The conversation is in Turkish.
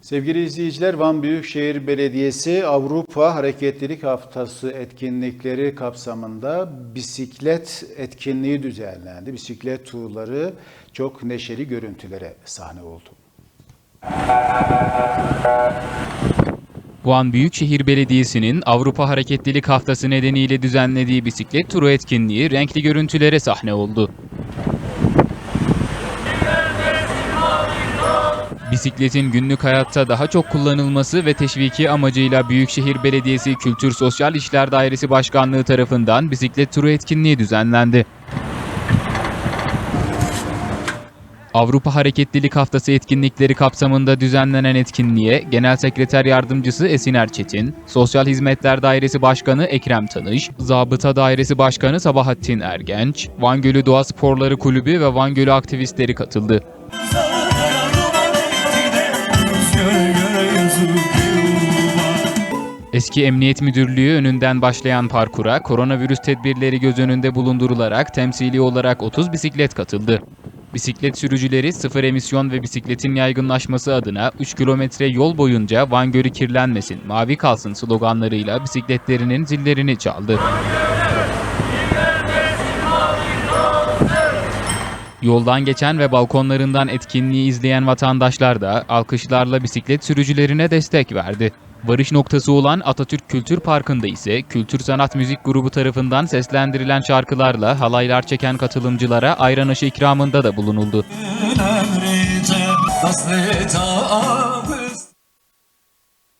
Sevgili izleyiciler, Van Büyükşehir Belediyesi Avrupa Hareketlilik Haftası etkinlikleri kapsamında bisiklet etkinliği düzenlendi. Bisiklet turları çok neşeli görüntülere sahne oldu. Van Büyükşehir Belediyesi'nin Avrupa Hareketlilik Haftası nedeniyle düzenlediği bisiklet turu etkinliği renkli görüntülere sahne oldu. Bisikletin günlük hayatta daha çok kullanılması ve teşviki amacıyla Büyükşehir Belediyesi Kültür Sosyal İşler Dairesi Başkanlığı tarafından bisiklet turu etkinliği düzenlendi. Avrupa Hareketlilik Haftası etkinlikleri kapsamında düzenlenen etkinliğe Genel Sekreter Yardımcısı Esiner Çetin, Sosyal Hizmetler Dairesi Başkanı Ekrem Tanış, Zabıta Dairesi Başkanı Sabahattin Ergenç, Van Gölü Doğa Sporları Kulübü ve Van Gölü aktivistleri katıldı. Eski Emniyet Müdürlüğü önünden başlayan parkura koronavirüs tedbirleri göz önünde bulundurularak temsili olarak 30 bisiklet katıldı. Bisiklet sürücüleri sıfır emisyon ve bisikletin yaygınlaşması adına 3 kilometre yol boyunca Van Gölü kirlenmesin, mavi kalsın sloganlarıyla bisikletlerinin zillerini çaldı. Yoldan geçen ve balkonlarından etkinliği izleyen vatandaşlar da alkışlarla bisiklet sürücülerine destek verdi. Varış noktası olan Atatürk Kültür Parkı'nda ise Kültür Sanat Müzik Grubu tarafından seslendirilen şarkılarla halaylar çeken katılımcılara ayran aşı ikramında da bulunuldu.